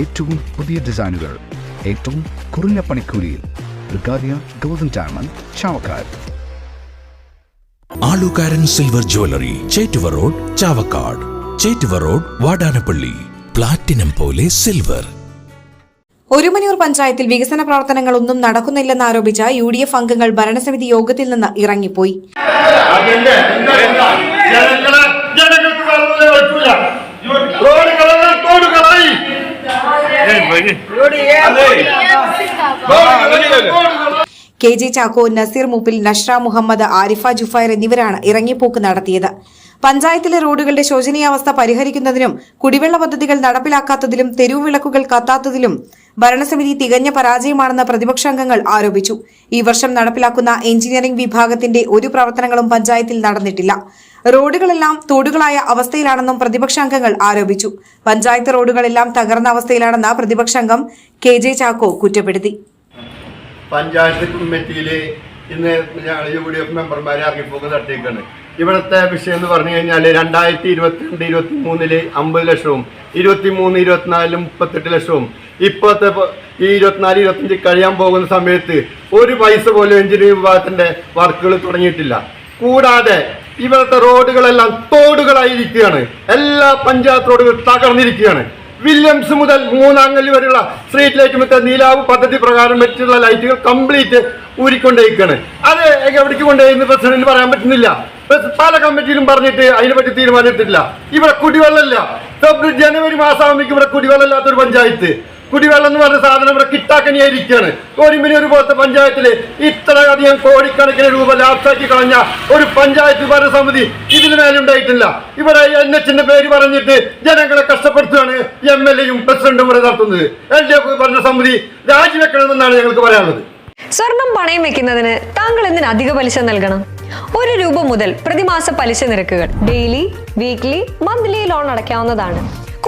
ഏറ്റവും പുതിയ ഡിസൈനുകൾ ഏറ്റവും കുറഞ്ഞ പണിക്കൂലിയിൽ ബ്രിഗാദിയ golden diamond Chavakkad. Alukkaran silver jewellery Chettuva road Chavakkad. Chettuva road Vadanappally. Platinum പോലെ സിൽവർ ഒരുമനൂർ പഞ്ചായത്തിൽ വികസന പ്രവർത്തനങ്ങളൊന്നും നടക്കുന്നില്ലെന്ന് ആരോപിച്ച യു ഡി എഫ് അംഗങ്ങൾ ഭരണസമിതി യോഗത്തിൽ നിന്ന് ഇറങ്ങിപ്പോയി. ജനങ്ങളെ ജനങ്ങൾക്ക് വെള്ളമേ പറ്റൂല റോഡുകളെല്ലാം തോടുകളായി കെ ജെ ചാക്കോ നസീർ മുപ്പിൽ നഷ്ര മുഹമ്മദ് ആരിഫ ജുഫൈർ എന്നിവരാണ് ഇറങ്ങിപ്പോക്ക് നടത്തിയത്. പഞ്ചായത്തിലെ റോഡുകളുടെ ശോചനീയാവസ്ഥ പരിഹരിക്കുന്നതിനും കുടിവെള്ള പദ്ധതികൾ നടപ്പിലാക്കാത്തതിലും തെരുവുവിളക്കുകൾ കത്താത്തതിലും ഭരണസമിതി തികഞ്ഞ പരാജയമാണെന്ന് പ്രതിപക്ഷാംഗങ്ങൾ ആരോപിച്ചു. ഈ വർഷം നടപ്പിലാക്കുന്ന എഞ്ചിനീയറിംഗ് വിഭാഗത്തിന്റെ ഒരു പ്രവർത്തനങ്ങളും പഞ്ചായത്തിൽ നടന്നിട്ടില്ല. റോഡുകളെല്ലാം തോടുകളായ അവസ്ഥയിലാണെന്നും പ്രതിപക്ഷാംഗങ്ങൾ ആരോപിച്ചു. പഞ്ചായത്ത് റോഡുകളെല്ലാം തകർന്ന അവസ്ഥയിലാണെന്ന് പ്രതിപക്ഷാംഗം കെ ചാക്കോ കുറ്റപ്പെടുത്തി. പഞ്ചായത്ത് കമ്മിറ്റിയിൽ ഇന്ന് ഞാൻ യു ഡി എഫ് മെമ്പർമാരെ ഇറങ്ങിപ്പോക്ക് തട്ടിയേക്കാണ് ഇവിടുത്തെ വിഷയം എന്ന് പറഞ്ഞു കഴിഞ്ഞാൽ രണ്ടായിരത്തി ഇരുപത്തിരണ്ട് ഇരുപത്തി മൂന്നിൽ അമ്പത് ലക്ഷവും ഇരുപത്തി മൂന്ന് ഇരുപത്തിനാലിൽ മുപ്പത്തെട്ട് ലക്ഷവും. ഇപ്പോഴത്തെ ഈ ഇരുപത്തിനാല് ഇരുപത്തഞ്ച് കഴിയാൻ പോകുന്ന സമയത്ത് ഒരു പൈസ പോലും എഞ്ചിനീയറിംഗ് വിഭാഗത്തിന്റെ വർക്കുകൾ തുടങ്ങിയിട്ടില്ല. കൂടാതെ ഇവിടുത്തെ റോഡുകളെല്ലാം തോടുകളായിരിക്കുകയാണ് എല്ലാ പഞ്ചായത്ത് റോഡുകളും തകർന്നിരിക്കുകയാണ്. വില്യംസ് മുതൽ മൂന്നാങ്കല്ലി വരെയുള്ള സ്ട്രീറ്റ് ലൈറ്റ് മറ്റേ നീലാവ് പദ്ധതി പ്രകാരം വെച്ചിട്ടുള്ള ലൈറ്റുകൾ കംപ്ലീറ്റ് ഊരിക്കൊണ്ടേക്കാണ് അത് എവിടേക്ക് കൊണ്ടുപോയി പ്രസിഡന്റിന് പറയാൻ പറ്റുന്നില്ല. പല കമ്മിറ്റിയിലും പറഞ്ഞിട്ട് അതിനെപ്പറ്റി തീരുമാനം ഇവിടെ കുടിവെള്ളമില്ല. ഫെബ്രുവരി ജനുവരി മാസം മാസമാകുമ്പോൾ ഇവിടെ കുടിവെള്ളമില്ലാത്തൊരു പഞ്ചായത്ത്. കുടിവെള്ളം എന്ന് പറഞ്ഞ സാധനം ഇവിടെ കിട്ടാക്കനിയായിരിക്കുകയാണ്. ഒരു പോലത്തെ പഞ്ചായത്തിൽ ഇത്രയധികം കോടിക്കണക്കിന് രൂപ ലാപ്സാക്കി കളഞ്ഞ ഒരു പഞ്ചായത്ത് ഭരണസമിതി ഇതിന് മേലുണ്ടായിട്ടില്ല ഇവിടെ എൻ എച്ചിന്റെ പേര് പറഞ്ഞിട്ട് ജനങ്ങളെ കഷ്ടപ്പെടുത്തുകയാണ് എം എൽ എയും പ്രസിഡന്റും ഇവിടെ നടത്തുന്നത്. എൽ ഡി എഫ് ഭരണസമിതി രാജിവെക്കണമെന്നാണ് ഞങ്ങൾക്ക് പറയാനുള്ളത്. സ്വർണം പണയം വെക്കുന്നതിന് താങ്കൾ എന്തിന് അധിക പലിശ നൽകണം? ഒരു രൂപ മുതൽ പ്രതിമാസ പലിശ നിരക്കുകൾ ഡെയിലി വീക്ക്ലി മന്ത്ലി ലോൺ അടയ്ക്കാവുന്നതാണ്.